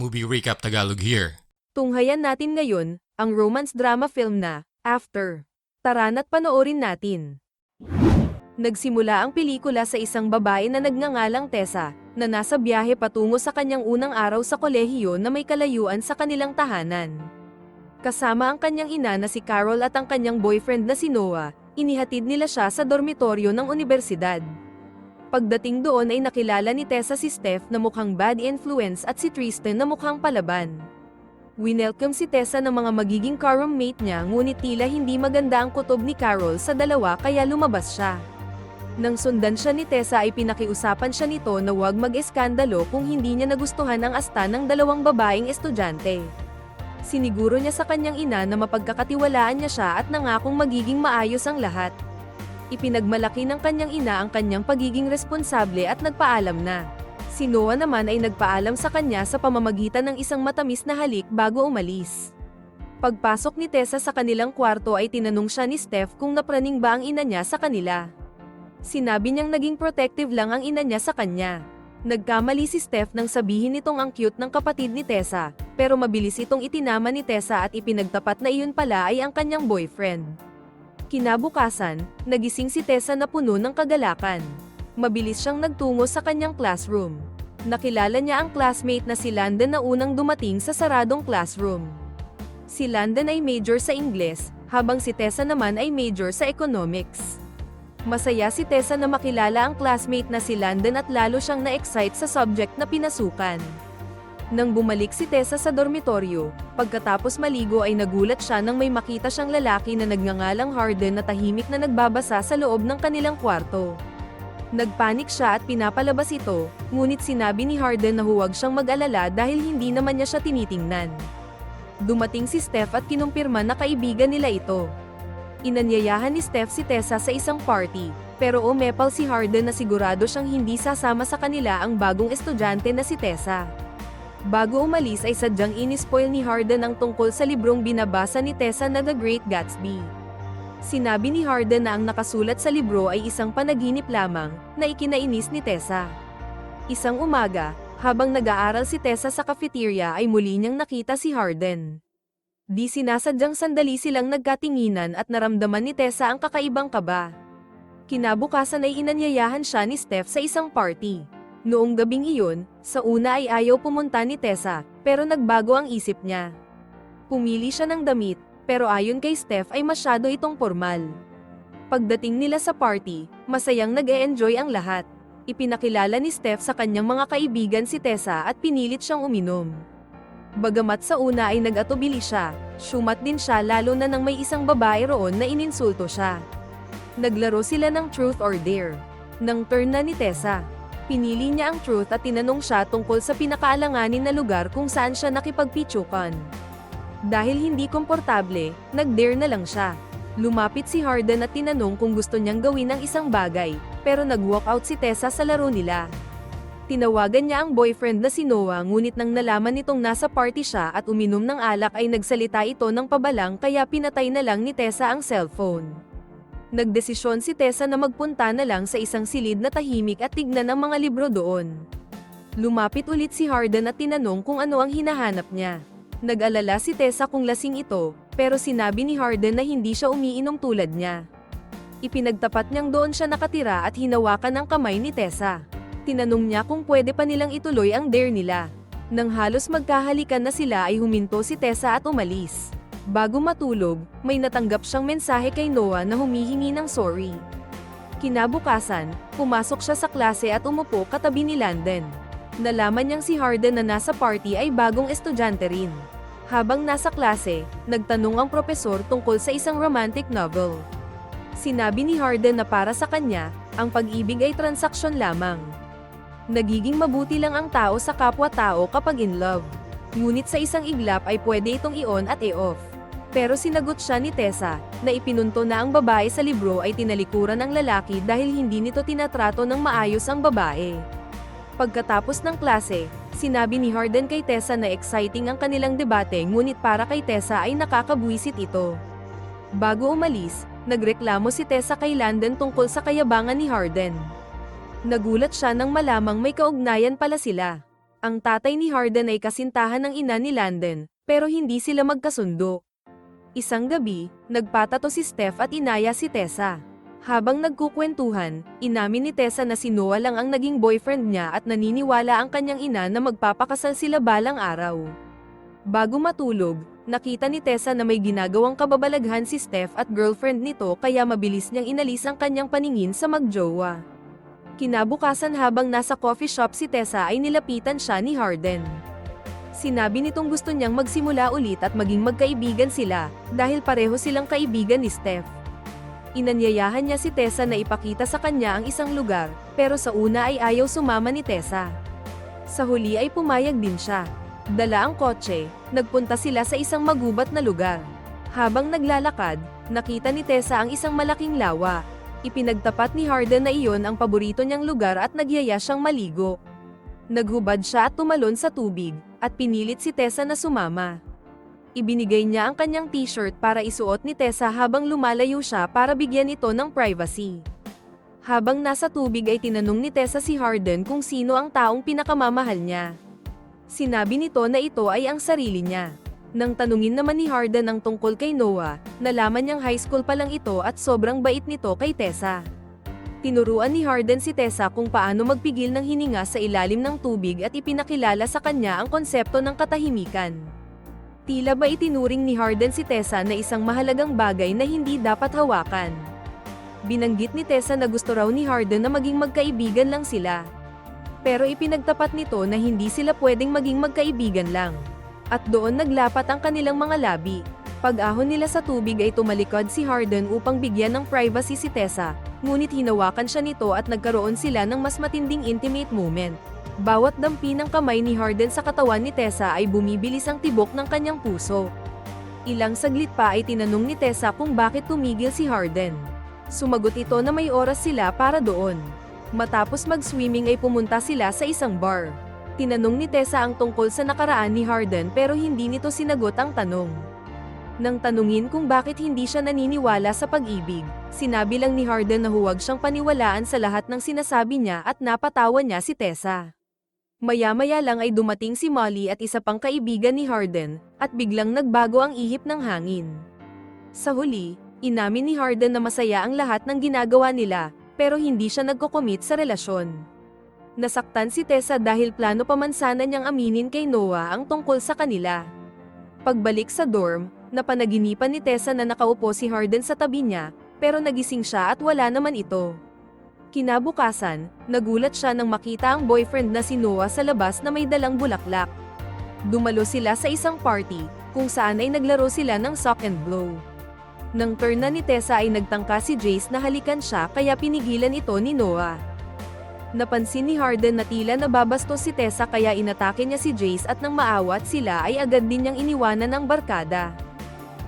Movie Recap Tagalog here. Tunghayan natin ngayon, ang romance drama film na, After. Tara na't panoorin natin. Nagsimula ang pelikula sa isang babae na nagngangalang Tessa, na nasa biyahe patungo sa kanyang unang araw sa kolehiyo na may kalayuan sa kanilang tahanan. Kasama ang kanyang ina na si Carol at ang kanyang boyfriend na si Noah, inihatid nila siya sa dormitoryo ng universidad. Pagdating doon ay nakilala ni Tessa si Steph na mukhang bad influence at si Tristan na mukhang palaban. Winelcome si Tessa ng mga magiging car roommate niya ngunit tila hindi maganda ang kutob ni Carol sa dalawa kaya lumabas siya. Nang sundan siya ni Tessa ay pinakiusapan siya nito na huwag mag-eskandalo kung hindi niya nagustuhan ang asta ng dalawang babaeng estudyante. Siniguro niya sa kanyang ina na mapagkakatiwalaan niya siya at nangakong magiging maayos ang lahat. Ipinagmalaki ng kanyang ina ang kanyang pagiging responsable at nagpaalam na. Si Noah naman ay nagpaalam sa kanya sa pamamagitan ng isang matamis na halik bago umalis. Pagpasok ni Tessa sa kanilang kwarto ay tinanong siya ni Steph kung napraning ba ang ina niya sa kanila. Sinabi niyang naging protective lang ang ina niya sa kanya. Nagkamali si Steph nang sabihin nitong ang cute ng kapatid ni Tessa, pero mabilis itong itinama ni Tessa at ipinagtapat na iyon pala ay ang kanyang boyfriend. Kinabukasan, nagising si Tessa na puno ng kagalakan. Mabilis siyang nagtungo sa kanyang classroom. Nakilala niya ang classmate na si Landon na unang dumating sa saradong classroom. Si Landon ay major sa Ingles, habang si Tessa naman ay major sa economics. Masaya si Tessa na makilala ang classmate na si Landon at lalo siyang na-excite sa subject na pinasukan. Nang bumalik si Tessa sa dormitoryo, pagkatapos maligo ay nagulat siya nang may makita siyang lalaki na nagngangalang Harden na tahimik na nagbabasa sa loob ng kanilang kwarto. Nagpanik siya at pinapalabas ito, ngunit sinabi ni Harden na huwag siyang mag-alala dahil hindi naman niya siya tinitingnan. Dumating si Steph at kinumpirma na kaibigan nila ito. Inanyayahan ni Steph si Tessa sa isang party, pero umepal si Harden na sigurado siyang hindi sasama sa kanila ang bagong estudyante na si Tessa. Bago umalis ay sadyang inispoil ni Harden ang tungkol sa librong binabasa ni Tessa na The Great Gatsby. Sinabi ni Harden na ang nakasulat sa libro ay isang panaginip lamang, na ikinainis ni Tessa. Isang umaga, habang nag-aaral si Tessa sa cafeteria ay muli niyang nakita si Harden. Di sinasadyang sandali silang nagkatinginan at naramdaman ni Tessa ang kakaibang kaba. Kinabukasan ay inanyayahan siya ni Steph sa isang party. Noong gabing iyon, sa una ay ayaw pumunta ni Tessa, pero nagbago ang isip niya. Pumili siya ng damit, pero ayon kay Steph ay masyado itong formal. Pagdating nila sa party, masayang nag-e-enjoy ang lahat. Ipinakilala ni Steph sa kanyang mga kaibigan si Tessa at pinilit siyang uminom. Bagamat sa una ay nag-atubili siya, syumat din siya lalo na nang may isang babae roon na ininsulto siya. Naglaro sila ng truth or dare. Nang turn na ni Tessa, pinili niya ang truth at tinanong siya tungkol sa pinakaalanganin na lugar kung saan siya nakipagpitsukan. Dahil hindi komportable, nag-dare na lang siya. Lumapit si Harden at tinanong kung gusto niyang gawin ang isang bagay, pero nag-walkout si Tessa sa laro nila. Tinawagan niya ang boyfriend na si Noah ngunit nang nalaman nitong nasa party siya at uminom ng alak ay nagsalita ito ng pabalang kaya pinatay na lang ni Tessa ang cellphone. Nagdesisyon si Tessa na magpunta na lang sa isang silid na tahimik at tignan ang mga libro doon. Lumapit ulit si Harden at tinanong kung ano ang hinahanap niya. Nag-alala si Tessa kung lasing ito, pero sinabi ni Harden na hindi siya umiinom tulad niya. Ipinagtapat niyang doon siya nakatira at hinawakan ang kamay ni Tessa. Tinanong niya kung pwede pa nilang ituloy ang dare nila. Nang halos magkahalikan na sila ay huminto si Tessa at umalis. Bago matulog, may natanggap siyang mensahe kay Noah na humihingi ng sorry. Kinabukasan, pumasok siya sa klase at umupo katabi ni Landon. Nalaman niyang si Harden na nasa party ay bagong estudyante rin. Habang nasa klase, nagtanong ang propesor tungkol sa isang romantic novel. Sinabi ni Harden na para sa kanya, ang pag-ibig ay transaksyon lamang. Nagiging mabuti lang ang tao sa kapwa-tao kapag in love. Ngunit sa isang iglap ay pwede itong i-on at i-off. Pero sinagot siya ni Tessa, na ipinunto na ang babae sa libro ay tinalikuran ng lalaki dahil hindi nito tinatrato ng maayos ang babae. Pagkatapos ng klase, sinabi ni Harden kay Tessa na exciting ang kanilang debate ngunit para kay Tessa ay nakakabwisit ito. Bago umalis, nagreklamo si Tessa kay Landon tungkol sa kayabangan ni Harden. Nagulat siya nang malamang may kaugnayan pala sila. Ang tatay ni Harden ay kasintahan ng ina ni Landon, pero hindi sila magkasundo. Isang gabi, nagpatato si Steph at inaya si Tessa. Habang nagkukwentuhan, inamin ni Tessa na si Noah lang ang naging boyfriend niya at naniniwala ang kanyang ina na magpapakasal sila balang araw. Bago matulog, nakita ni Tessa na may ginagawang kababalaghan si Steph at girlfriend nito kaya mabilis niyang inalis ang kanyang paningin sa magjowa. Kinabukasan habang nasa coffee shop si Tessa ay nilapitan siya ni Harden. Sinabi nitong gusto niyang magsimula ulit at maging magkaibigan sila, dahil pareho silang kaibigan ni Steph. Inanyayahan niya si Tessa na ipakita sa kanya ang isang lugar, pero sa una ay ayaw sumama ni Tessa. Sa huli ay pumayag din siya. Dala ang kotse, nagpunta sila sa isang magubat na lugar. Habang naglalakad, nakita ni Tessa ang isang malaking lawa. Ipinagtapat ni Harden na iyon ang paborito niyang lugar at nagyaya siyang maligo. Naghubad siya at tumalon sa tubig, at pinilit si Tessa na sumama. Ibinigay niya ang kanyang t-shirt para isuot ni Tessa habang lumalayo siya para bigyan ito ng privacy. Habang nasa tubig ay tinanong ni Tessa si Harden kung sino ang taong pinakamamahal niya. Sinabi nito na ito ay ang sarili niya. Nang tanungin naman ni Harden ang tungkol kay Noah, nalaman niyang high school pa lang ito at sobrang bait nito kay Tessa. Tinuruan ni Harden si Tessa kung paano magpigil ng hininga sa ilalim ng tubig at ipinakilala sa kanya ang konsepto ng katahimikan. Tila ba itinuring ni Harden si Tessa na isang mahalagang bagay na hindi dapat hawakan. Binanggit ni Tessa na gusto raw ni Harden na maging magkaibigan lang sila. Pero ipinagtapat nito na hindi sila pwedeng maging magkaibigan lang. At doon naglapat ang kanilang mga labi. Pag-ahon nila sa tubig ay tumalikod si Harden upang bigyan ng privacy si Tessa, ngunit hinawakan siya nito at nagkaroon sila ng mas matinding intimate moment. Bawat dampi ng kamay ni Harden sa katawan ni Tessa ay bumibilis ang tibok ng kanyang puso. Ilang saglit pa ay tinanong ni Tessa kung bakit tumigil si Harden. Sumagot ito na may oras sila para doon. Matapos mag-swimming ay pumunta sila sa isang bar. Tinanong ni Tessa ang tungkol sa nakaraan ni Harden pero hindi nito sinagot ang tanong. Nang tanungin kung bakit hindi siya naniniwala sa pag-ibig, sinabi lang ni Harden na huwag siyang paniwalaan sa lahat ng sinasabi niya at napatawa niya si Tessa. Maya-maya lang ay dumating si Molly at isa pang kaibigan ni Harden, at biglang nagbago ang ihip ng hangin. Sa huli, inamin ni Harden na masaya ang lahat ng ginagawa nila, pero hindi siya nagkocommit sa relasyon. Nasaktan si Tessa dahil plano pa man sana niyang aminin kay Noah ang tungkol sa kanila. Pagbalik sa dorm, napanaginipan ni Tessa na nakaupo si Harden sa tabi niya, pero nagising siya at wala naman ito. Kinabukasan, nagulat siya nang makita ang boyfriend na si Noah sa labas na may dalang bulaklak. Dumalo sila sa isang party, kung saan ay naglaro sila ng sock and blow. Nang turn na ni Tessa ay nagtangka si Jace na halikan siya kaya pinigilan ito ni Noah. Napansin ni Harden na tila nababastos si Tessa kaya inatake niya si Jace at nang maawat sila ay agad din niyang iniwanan ng barkada.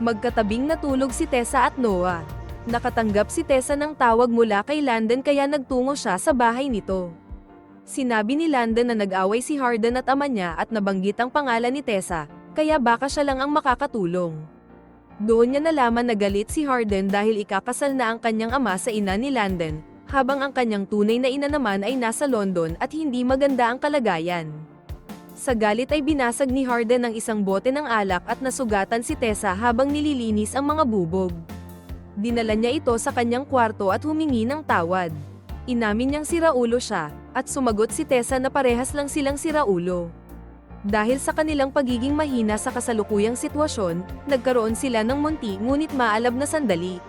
Magkatabing natulog si Tessa at Noah. Nakatanggap si Tessa ng tawag mula kay Landon kaya nagtungo siya sa bahay nito. Sinabi ni Landon na nag-away si Harden at ama niya at nabanggit ang pangalan ni Tessa, kaya baka siya lang ang makakatulong. Doon niya nalaman na galit si Harden dahil ikakasal na ang kanyang ama sa ina ni Landon, habang ang kanyang tunay na ina naman ay nasa London at hindi maganda ang kalagayan. Sa galit ay binasag ni Harden ang isang bote ng alak at nasugatan si Tessa habang nililinis ang mga bubog. Dinala niya ito sa kanyang kwarto at humingi ng tawad. Inamin niyang siraulo siya, at sumagot si Tessa na parehas lang silang siraulo. Dahil sa kanilang pagiging mahina sa kasalukuyang sitwasyon, nagkaroon sila ng munti ngunit maalab na sandali.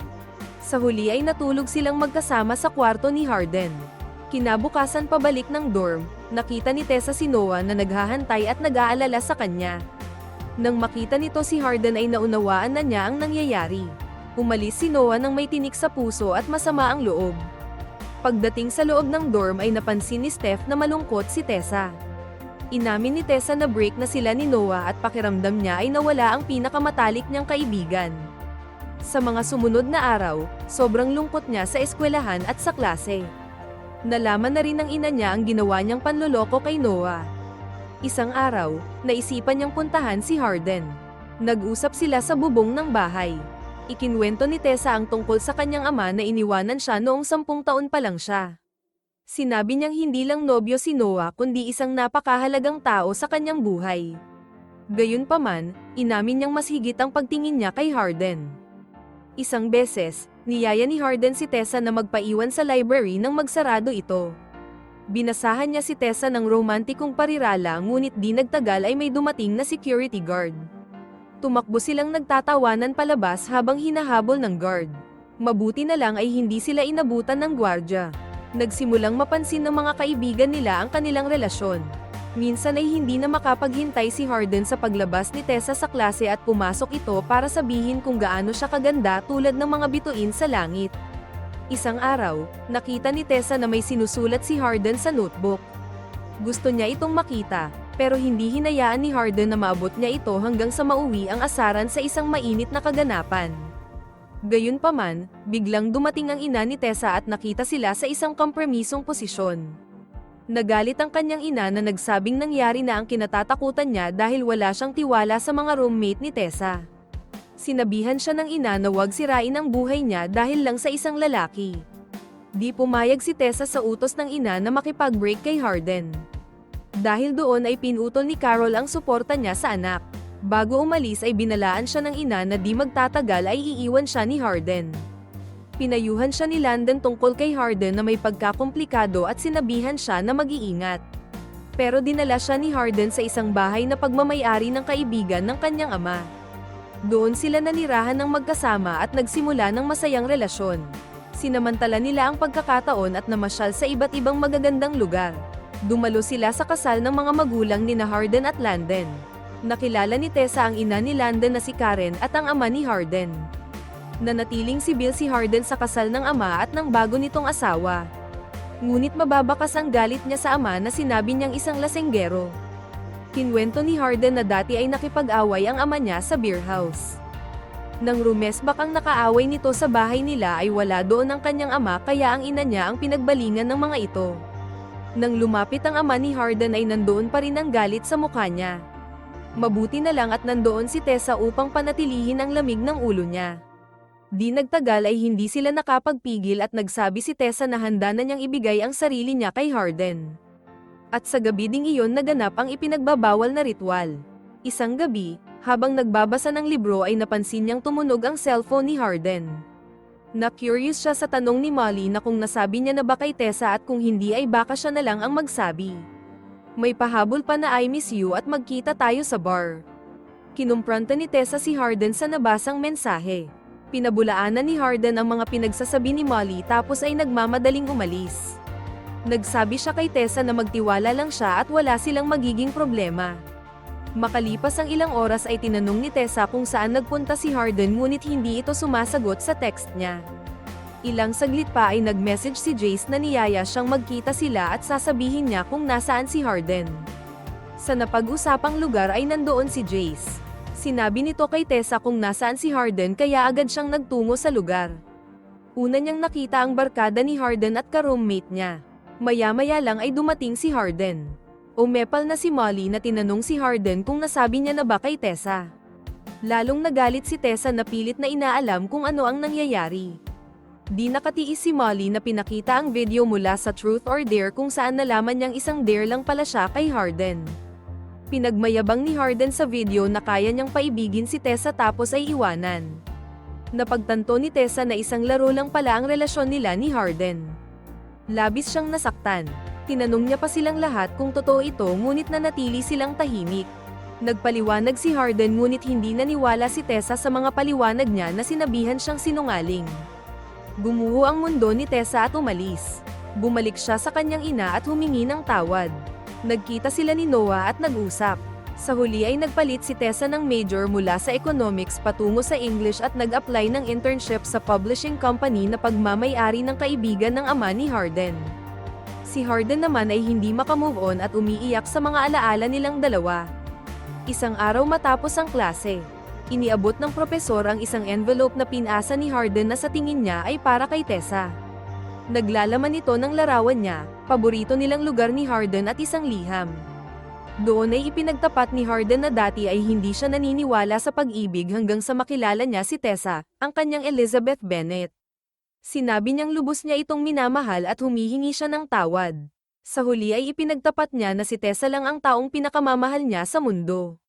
Sa huli ay natulog silang magkasama sa kwarto ni Harden. Kinabukasan pabalik ng dorm, nakita ni Tessa si Noah na naghahantay at nag-aalala sa kanya. Nang makita nito si Harden ay naunawaan na niya ang nangyayari. Umalis si Noah nang may tinik sa puso at masama ang loob. Pagdating sa loob ng dorm ay napansin ni Steph na malungkot si Tessa. Inamin ni Tessa na break na sila ni Noah at pakiramdam niya ay nawala ang pinakamatalik niyang kaibigan. Sa mga sumunod na araw, sobrang lungkot niya sa eskwelahan at sa klase. Nalaman na rin ng ina niya ang ginawa niyang panloloko kay Noah. Isang araw, naisipan niyang puntahan si Harden. Nag-usap sila sa bubong ng bahay. Ikinwento ni Tessa ang tungkol sa kanyang ama na iniwanan siya noong sampung taon pa lang siya. Sinabi niyang hindi lang nobyo si Noah kundi isang napakahalagang tao sa kanyang buhay. Gayunpaman, inamin niyang mas higit ang pagtingin niya kay Harden. Isang beses, niyaya ni Harden si Tessa na magpaiwan sa library nang magsarado ito. Binasahan niya si Tessa ng romantikong parirala ngunit di nagtagal ay may dumating na security guard. Tumakbo silang nagtatawanan palabas habang hinahabol ng guard. Mabuti na lang ay hindi sila inabutan ng gwardya. Nagsimulang mapansin ng mga kaibigan nila ang kanilang relasyon. Minsan ay hindi na makapaghintay si Harden sa paglabas ni Tessa sa klase at pumasok ito para sabihin kung gaano siya kaganda tulad ng mga bituin sa langit. Isang araw, nakita ni Tessa na may sinusulat si Harden sa notebook. Gusto niya itong makita, pero hindi hinayaan ni Harden na maabot niya ito hanggang sa mauwi ang asaran sa isang mainit na kaganapan. Gayunpaman, biglang dumating ang ina ni Tessa at nakita sila sa isang kompromisong posisyon. Nagalit ang kanyang ina na nagsabing nangyari na ang kinatatakutan niya dahil wala siyang tiwala sa mga roommate ni Tessa. Sinabihan siya ng ina na huwag sirain ang buhay niya dahil lang sa isang lalaki. Di pumayag si Tessa sa utos ng ina na makipag-break kay Harden. Dahil doon ay pinutol ni Carol ang suporta niya sa anak. Bago umalis ay binalaan siya ng ina na di magtatagal ay iiwan siya ni Harden. Pinayuhan siya ni Landon tungkol kay Harden na may pagkakomplikado at sinabihan siya na mag-iingat. Pero dinala siya ni Harden sa isang bahay na pagmamayari ng kaibigan ng kanyang ama. Doon sila nanirahan ng magkasama at nagsimula ng masayang relasyon. Sinamantala nila ang pagkakataon at namasyal sa iba't ibang magagandang lugar. Dumalo sila sa kasal ng mga magulang ni na Harden at Landon. Nakilala ni Tessa ang ina ni Landon na si Karen at ang ama ni Harden. Nanatiling si Bill si Harden sa kasal ng ama at ng bago nitong asawa. Ngunit mababakas ang galit niya sa ama na sinabi niyang isang lasenggero. Kinwento ni Harden na dati ay nakipag-away ang ama niya sa beer house. Nang rumesbak ang nakaaway nito sa bahay nila ay wala doon ang kanyang ama kaya ang ina niya ang pinagbalingan ng mga ito. Nang lumapit ang ama ni Harden ay nandoon pa rin ang galit sa mukha niya. Mabuti na lang at nandoon si Tessa upang panatilihin ang lamig ng ulo niya. Di nagtagal ay hindi sila nakapagpigil at nagsabi si Tessa na handa na niyang ibigay ang sarili niya kay Harden. At sa gabi ding iyon naganap ang ipinagbabawal na ritual. Isang gabi, habang nagbabasa ng libro ay napansin niyang tumunog ang cellphone ni Harden. Na-curious siya sa tanong ni Molly na kung nasabi niya na ba kay Tessa at kung hindi ay baka siya na lang ang magsabi. May pahabol pa na I miss you at magkita tayo sa bar. Kinumpranta ni Tessa si Harden sa nabasang mensahe. Pinabulaanan ni Harden ang mga pinagsasabi ni Molly tapos ay nagmamadaling umalis. Nagsabi siya kay Tessa na magtiwala lang siya at wala silang magiging problema. Makalipas ang ilang oras ay tinanong ni Tessa kung saan nagpunta si Harden ngunit hindi ito sumasagot sa text niya. Ilang saglit pa ay nag-message si Jace na niyaya siyang magkita sila at sasabihin niya kung nasaan si Harden. Sa napag-usapang lugar ay nandoon si Jace. Sinabi nito kay Tessa kung nasaan si Harden kaya agad siyang nagtungo sa lugar. Una niyang nakita ang barkada ni Harden at ka-roommate niya. Maya-maya lang ay dumating si Harden. Umepal na si Molly na tinanong si Harden kung nasabi niya na ba kay Tessa. Lalong nagalit si Tessa na pilit na inaalam kung ano ang nangyayari. Di nakatiis si Molly na pinakita ang video mula sa Truth or Dare kung saan nalaman niyang isang dare lang pala siya kay Harden. Pinagmayabang ni Harden sa video na kaya niyang paibigin si Tessa tapos ay iwanan. Napagtanto ni Tessa na isang laro lang pala ang relasyon nila ni Harden. Labis siyang nasaktan. Tinanong niya pa silang lahat kung totoo ito ngunit nanatili silang tahimik. Nagpaliwanag si Harden ngunit hindi naniwala si Tessa sa mga paliwanag niya na sinabihan siyang sinungaling. Gumuho ang mundo ni Tessa at umalis. Bumalik siya sa kanyang ina at humingi ng tawad. Nagkita sila ni Noah at nag-usap. Sa huli ay nagpalit si Tessa ng major mula sa economics patungo sa English at nag-apply ng internship sa publishing company na pagmamayari ng kaibigan ng ama ni Harden. Si Harden naman ay hindi makamove on at umiiyak sa mga alaala nilang dalawa. Isang araw matapos ang klase, iniabot ng propesor ang isang envelope na pinasa ni Harden na sa tingin niya ay para kay Tessa. Naglalaman ito ng larawan niya, paborito nilang lugar ni Harden at isang liham. Doon ay ipinagtapat ni Harden na dati ay hindi siya naniniwala sa pag-ibig hanggang sa makilala niya si Tessa, ang kanyang Elizabeth Bennet. Sinabi niyang lubos niya itong minamahal at humihingi siya ng tawad. Sa huli ay ipinagtapat niya na si Tessa lang ang taong pinakamamahal niya sa mundo.